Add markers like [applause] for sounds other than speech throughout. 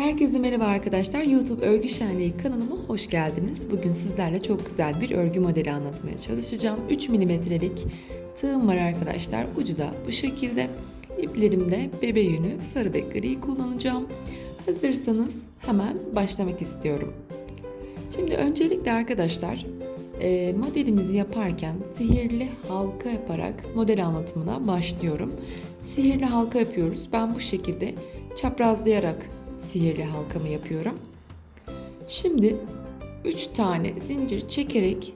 Herkese merhaba arkadaşlar. YouTube Örgü Şenliği kanalıma hoş geldiniz. Bugün sizlerle çok güzel bir örgü modeli anlatmaya çalışacağım. 3 milimetrelik tığım var arkadaşlar. Ucu da bu şekilde. İplerimde bebe yünü sarı ve gri kullanacağım. Hazırsanız hemen başlamak istiyorum. Şimdi öncelikle arkadaşlar e, modelimizi yaparken sihirli halka yaparak model anlatımına başlıyorum. Sihirli halka yapıyoruz. Ben bu şekilde çaprazlayarak sihirli halkamı yapıyorum. Şimdi 3 tane zincir çekerek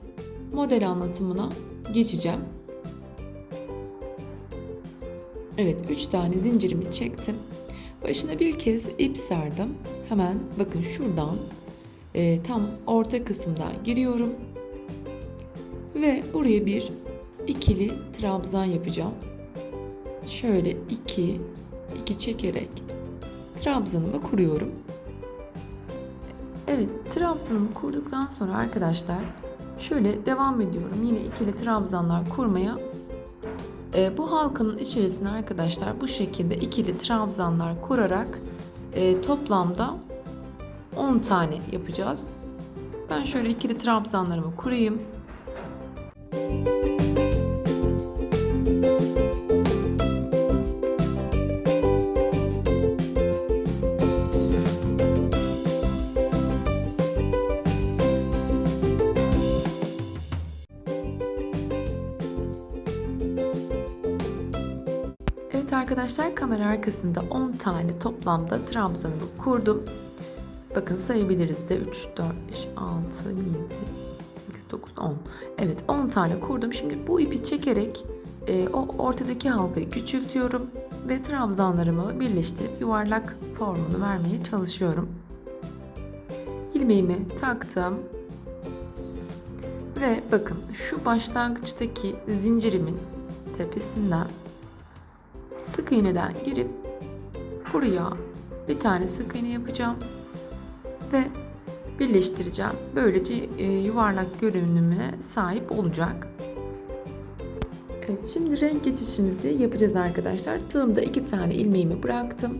model anlatımına geçeceğim. Evet 3 tane zincirimi çektim. Başına bir kez ip sardım. Hemen bakın şuradan e, tam orta kısımdan giriyorum. Ve buraya bir ikili trabzan yapacağım. Şöyle iki, iki çekerek trabzanımı kuruyorum. Evet, trabzanımı kurduktan sonra arkadaşlar şöyle devam ediyorum. Yine ikili trabzanlar kurmaya. E, bu halkanın içerisine arkadaşlar bu şekilde ikili trabzanlar kurarak e, toplamda 10 tane yapacağız. Ben şöyle ikili trabzanlarımı kurayım. Evet arkadaşlar kamera arkasında 10 tane toplamda trabzanımı kurdum. Bakın sayabiliriz de 3, 4, 5, 6, 7, 8, 9, 10. Evet 10 tane kurdum. Şimdi bu ipi çekerek e, o ortadaki halkayı küçültüyorum ve trabzanlarımı birleştirip yuvarlak formunu vermeye çalışıyorum. İlmeğimi taktım. Ve bakın şu başlangıçtaki zincirimin tepesinden iğneden girip buraya bir tane sık iğne yapacağım ve birleştireceğim. Böylece e, yuvarlak görünümüne sahip olacak. Evet şimdi renk geçişimizi yapacağız arkadaşlar. Tığımda iki tane ilmeğimi bıraktım.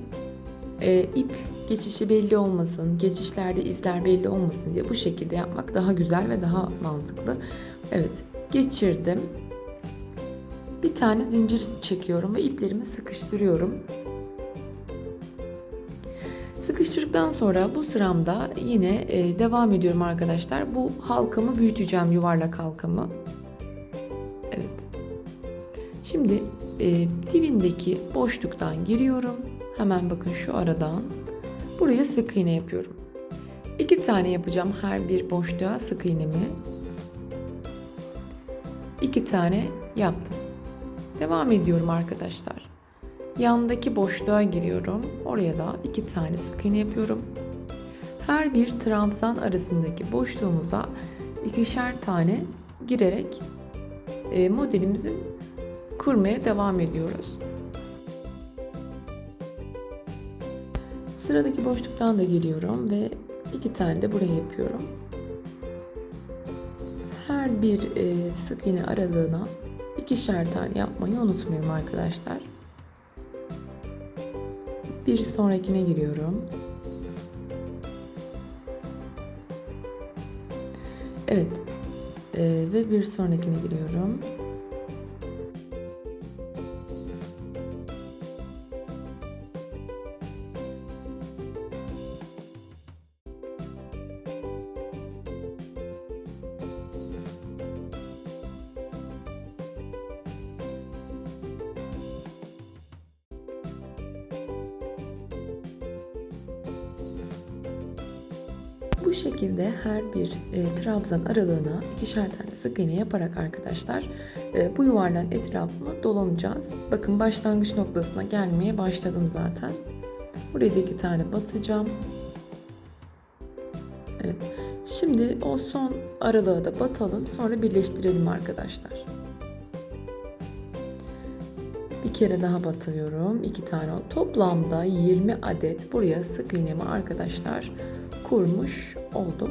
E, ip geçişi belli olmasın, geçişlerde izler belli olmasın diye bu şekilde yapmak daha güzel ve daha mantıklı. Evet geçirdim. Bir tane zincir çekiyorum ve iplerimi sıkıştırıyorum. Sıkıştırdıktan sonra bu sıramda yine e, devam ediyorum arkadaşlar. Bu halkamı büyüteceğim yuvarlak halkamı. Evet. Şimdi e, dibindeki boşluktan giriyorum. Hemen bakın şu aradan. Buraya sık iğne yapıyorum. İki tane yapacağım her bir boşluğa sık iğnemi. İki tane yaptım. Devam ediyorum arkadaşlar. Yandaki boşluğa giriyorum. Oraya da iki tane sık iğne yapıyorum. Her bir trabzan arasındaki boşluğumuza ikişer tane girerek e, modelimizin kurmaya devam ediyoruz. Sıradaki boşluktan da geliyorum ve iki tane de buraya yapıyorum. Her bir sık iğne aralığına ikişer tane yapmayı unutmayalım arkadaşlar. Bir sonrakine giriyorum. Evet. Ee, ve bir sonrakine giriyorum. Bu şekilde her bir e, trabzan aralığına ikişer tane sık iğne yaparak arkadaşlar e, bu yuvarlağın etrafını dolanacağız. Bakın başlangıç noktasına gelmeye başladım zaten. Buraya da iki tane batacağım. Evet. Şimdi o son aralığa da batalım. Sonra birleştirelim arkadaşlar. Bir kere daha batıyorum. iki tane. Toplamda 20 adet buraya sık iğnemi arkadaşlar kurmuş oldum.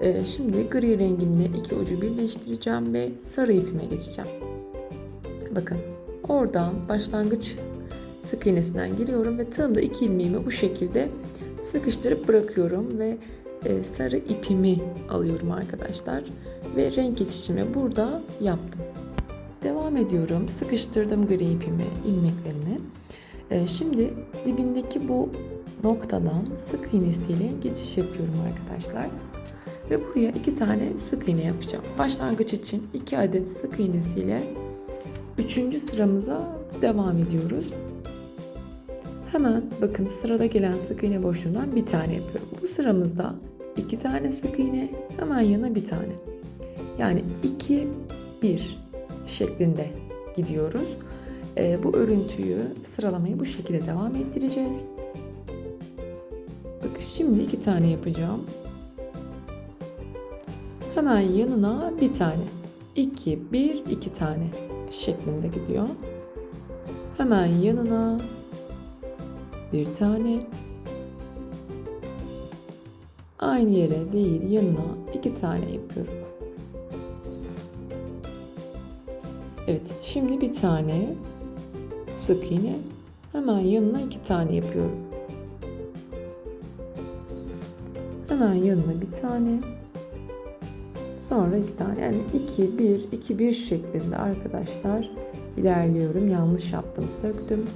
Ee, şimdi gri rengimle iki ucu birleştireceğim ve sarı ipime geçeceğim. Bakın oradan başlangıç sık iğnesinden giriyorum ve tığımda iki ilmeğimi bu şekilde sıkıştırıp bırakıyorum ve e, sarı ipimi alıyorum arkadaşlar ve renk geçişimi burada yaptım. Devam ediyorum. Sıkıştırdım gri ipimi, ilmeklerimi. E, şimdi dibindeki bu noktadan sık iğnesiyle geçiş yapıyorum arkadaşlar. Ve buraya iki tane sık iğne yapacağım. Başlangıç için iki adet sık iğnesiyle üçüncü sıramıza devam ediyoruz. Hemen bakın sırada gelen sık iğne boşluğundan bir tane yapıyorum. Bu sıramızda iki tane sık iğne hemen yana bir tane. Yani 2 1 şeklinde gidiyoruz. Ee, bu örüntüyü sıralamayı bu şekilde devam ettireceğiz. Şimdi iki tane yapacağım. Hemen yanına bir tane. 2 1 2 tane şeklinde gidiyor. Hemen yanına bir tane aynı yere değil yanına iki tane yapıyorum. Evet şimdi bir tane sık iğne hemen yanına iki tane yapıyorum. Hemen yanına bir tane sonra iki tane yani 2 1 2 1 şeklinde arkadaşlar ilerliyorum. Yanlış yaptım söktüm.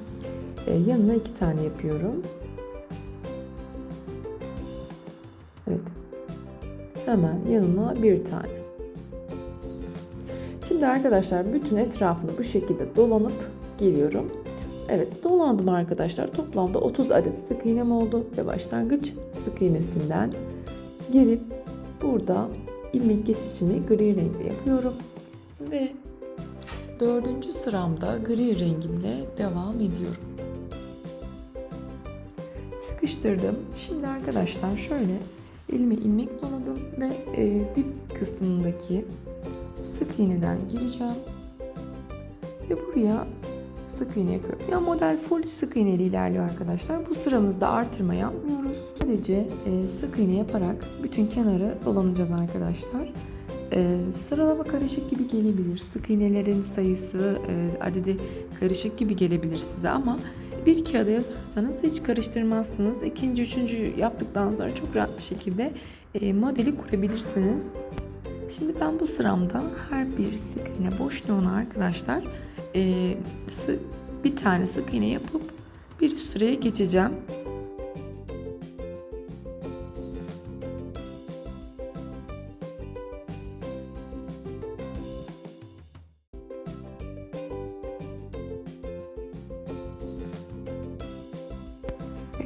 Ee, yanına iki tane yapıyorum. Evet. Hemen yanına bir tane. Şimdi arkadaşlar bütün etrafını bu şekilde dolanıp geliyorum. Evet dolandım arkadaşlar. Toplamda 30 adet sık iğnem oldu ve başlangıç sık iğnesinden girip burada ilmek geçişimi gri renkte yapıyorum. Ve dördüncü sıramda gri rengimle devam ediyorum. Sıkıştırdım. Şimdi arkadaşlar şöyle elime ilmek doladım ve e, dip kısmındaki sık iğneden gireceğim. Ve buraya sık iğne yapıyorum. Ya model full sık iğneli ilerliyor arkadaşlar. Bu sıramızda artırma yapmıyoruz. Sadece e, sık iğne yaparak bütün kenarı dolanacağız arkadaşlar. E, sıralama karışık gibi gelebilir. Sık iğnelerin sayısı, e, adedi karışık gibi gelebilir size ama bir kağıda yazarsanız hiç karıştırmazsınız. İkinci, üçüncü yaptıktan sonra çok rahat bir şekilde e, modeli kurabilirsiniz. Şimdi ben bu sıramda her bir sık iğne boşluğuna arkadaşlar e, sık, bir tane sık iğne yapıp bir üst sıraya geçeceğim.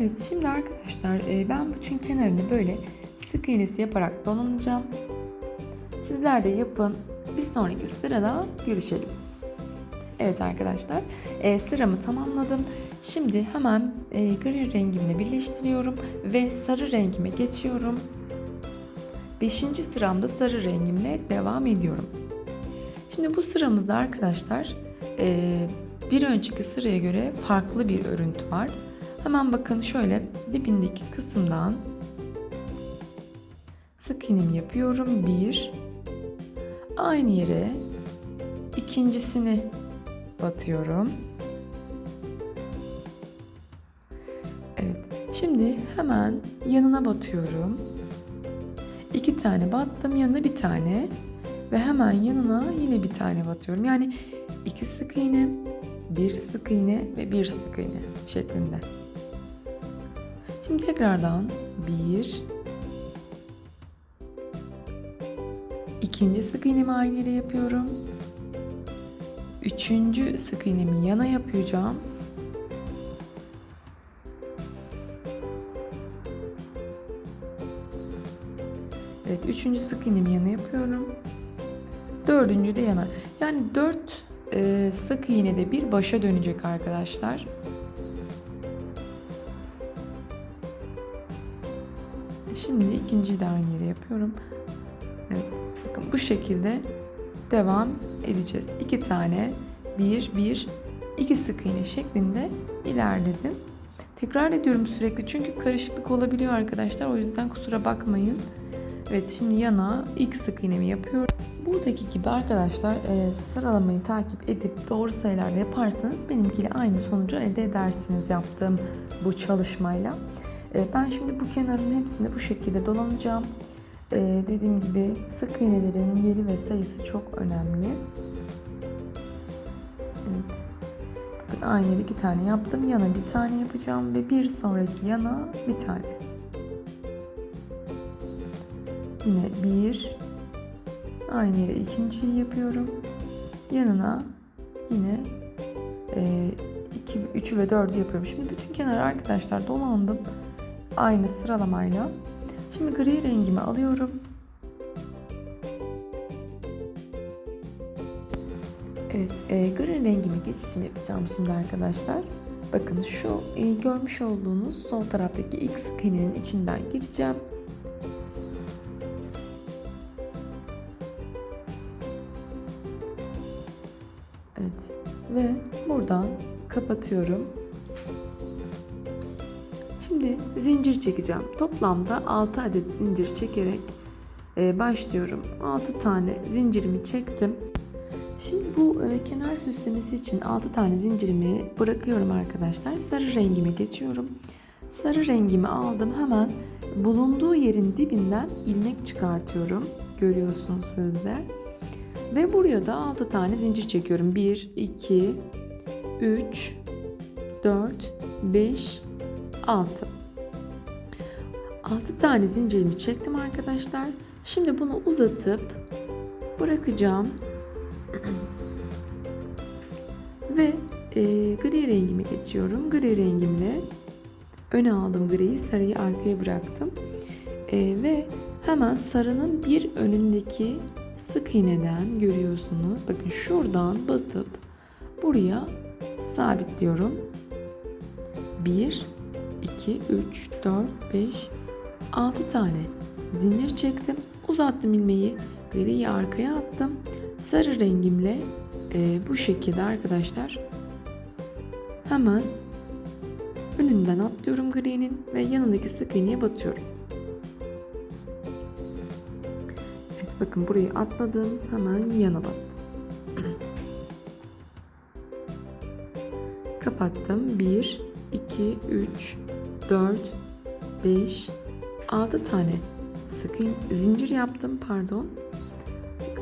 Evet şimdi arkadaşlar e, ben bütün kenarını böyle sık iğnesi yaparak dolanacağım. Sizler de yapın. Bir sonraki sırada görüşelim. Evet arkadaşlar e, sıramı tamamladım. Şimdi hemen e, gri rengimle birleştiriyorum ve sarı rengime geçiyorum. Beşinci sıramda sarı rengimle devam ediyorum. Şimdi bu sıramızda arkadaşlar e, bir önceki sıraya göre farklı bir örüntü var. Hemen bakın şöyle dibindeki kısımdan sık iğnemi yapıyorum. Bir, aynı yere ikincisini batıyorum. Evet. Şimdi hemen yanına batıyorum. İki tane battım yanına bir tane ve hemen yanına yine bir tane batıyorum. Yani iki sık iğne, bir sık iğne ve bir sık iğne şeklinde. Şimdi tekrardan bir, ikinci sık iğnemi aynı yere yapıyorum. Üçüncü sık iğnemi yana yapacağım. Evet, üçüncü sık iğnemi yana yapıyorum. Dördüncü de yana. Yani dört e, sık iğne de bir başa dönecek arkadaşlar. Şimdi ikinciyi de aynı yere yapıyorum. Evet, bakın bu şekilde devam edeceğiz. İki tane bir, bir, iki sık iğne şeklinde ilerledim. Tekrar ediyorum sürekli çünkü karışıklık olabiliyor arkadaşlar. O yüzden kusura bakmayın. Evet şimdi yana ilk sık iğnemi yapıyorum. Buradaki gibi arkadaşlar e, sıralamayı takip edip doğru sayılarla yaparsanız benimkiyle aynı sonucu elde edersiniz yaptığım bu çalışmayla. E, ben şimdi bu kenarın hepsini bu şekilde dolanacağım. E, dediğim gibi sık iğnelerin yeri ve sayısı çok önemli. Evet. Bakın aynı iki tane yaptım. Yana bir tane yapacağım ve bir sonraki yana bir tane. Yine bir. Aynı yere ikinciyi yapıyorum. Yanına yine e, iki, üçü ve dördü yapıyorum. Şimdi bütün kenarı arkadaşlar dolandım. Aynı sıralamayla. Şimdi gri rengimi alıyorum. Evet, e, gri rengimi geçişim yapacağım şimdi arkadaşlar. Bakın şu e, görmüş olduğunuz sol taraftaki ilk sık iğnenin içinden gireceğim. Evet ve buradan kapatıyorum. Şimdi zincir çekeceğim. Toplamda 6 adet zincir çekerek e, başlıyorum. 6 tane zincirimi çektim. Şimdi bu e, kenar süslemesi için 6 tane zincirimi bırakıyorum arkadaşlar. Sarı rengimi geçiyorum. Sarı rengimi aldım. Hemen bulunduğu yerin dibinden ilmek çıkartıyorum. Görüyorsunuz siz de. Ve buraya da 6 tane zincir çekiyorum. 1, 2, 3, 4, 5, 6. 6 tane zincirimi çektim arkadaşlar. Şimdi bunu uzatıp bırakacağım. [clears throat] Ve e, gri rengimi geçiyorum. Gri rengimle öne aldım griyi, sarıyı arkaya bıraktım. E, ve hemen sarının bir önündeki sık iğneden görüyorsunuz. Bakın şuradan batıp buraya sabitliyorum. 1 2 3 4 5 6 tane zincir çektim. Uzattım ilmeği. Griyi arkaya attım. Sarı rengimle e, bu şekilde arkadaşlar hemen önünden atlıyorum gri'nin ve yanındaki sık iğneye batıyorum. Evet bakın burayı atladım. Hemen yana battım. [clears throat] Kapattım. 1, 2, 3, 4, 5, 6 tane sık zincir yaptım pardon.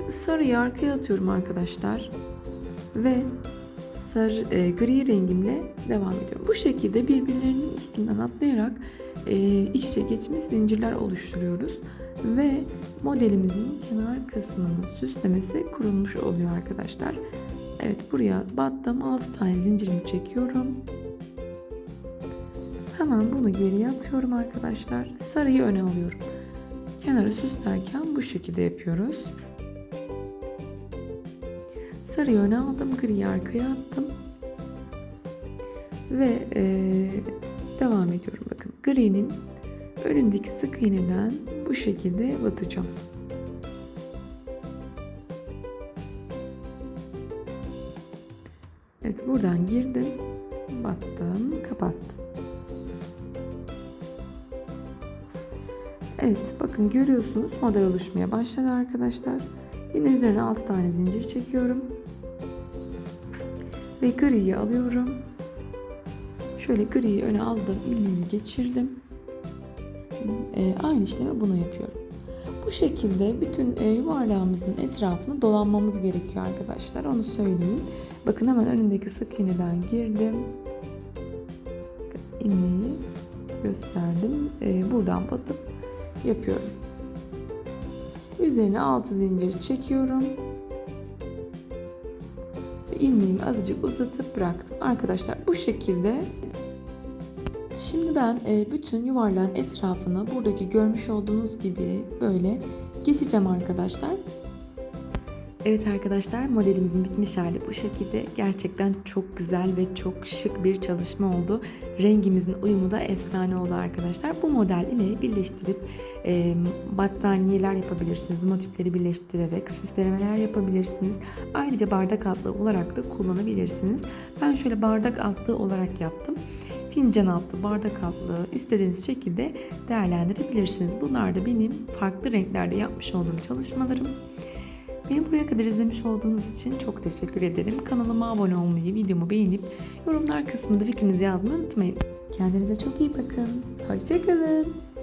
Sarıyı arkaya atıyorum arkadaşlar. Ve sarı, e, gri rengimle devam ediyorum. Bu şekilde birbirlerinin üstünden atlayarak e, iç içe geçmiş zincirler oluşturuyoruz. Ve modelimizin kenar kısmının süslemesi kurulmuş oluyor arkadaşlar. Evet buraya battım 6 tane zincirimi çekiyorum. Hemen bunu geriye atıyorum arkadaşlar. Sarıyı öne alıyorum. Kenarı süslerken bu şekilde yapıyoruz. Sarıyı öne aldım, griyi arkaya attım. Ve ee, devam ediyorum. Bakın gri'nin önündeki sık iğneden bu şekilde batacağım. Evet buradan girdim, battım, kapattım. Evet bakın görüyorsunuz model oluşmaya başladı arkadaşlar. Yine üzerine 6 tane zincir çekiyorum. Ve griyi alıyorum. Şöyle griyi öne aldım, ilmeğimi geçirdim. Ee, aynı işlemi bunu yapıyorum. Bu şekilde bütün e, yuvarlağımızın etrafını dolanmamız gerekiyor arkadaşlar. Onu söyleyeyim. Bakın hemen önündeki sık iğneden girdim. Bakın, ilmeği gösterdim. Ee, buradan batıp yapıyorum. Üzerine 6 zincir çekiyorum. Ve ilmeğimi azıcık uzatıp bıraktım. Arkadaşlar bu şekilde Şimdi ben e, bütün yuvarlağın etrafını buradaki görmüş olduğunuz gibi böyle geçeceğim arkadaşlar. Evet arkadaşlar modelimizin bitmiş hali bu şekilde. Gerçekten çok güzel ve çok şık bir çalışma oldu. Rengimizin uyumu da efsane oldu arkadaşlar. Bu model ile birleştirip e, battaniyeler yapabilirsiniz. Motifleri birleştirerek süslemeler yapabilirsiniz. Ayrıca bardak altlığı olarak da kullanabilirsiniz. Ben şöyle bardak altlığı olarak yaptım fincan altlı, bardak altlı istediğiniz şekilde değerlendirebilirsiniz. Bunlar da benim farklı renklerde yapmış olduğum çalışmalarım. Beni buraya kadar izlemiş olduğunuz için çok teşekkür ederim. Kanalıma abone olmayı, videomu beğenip yorumlar kısmında fikrinizi yazmayı unutmayın. Kendinize çok iyi bakın. Hoşçakalın.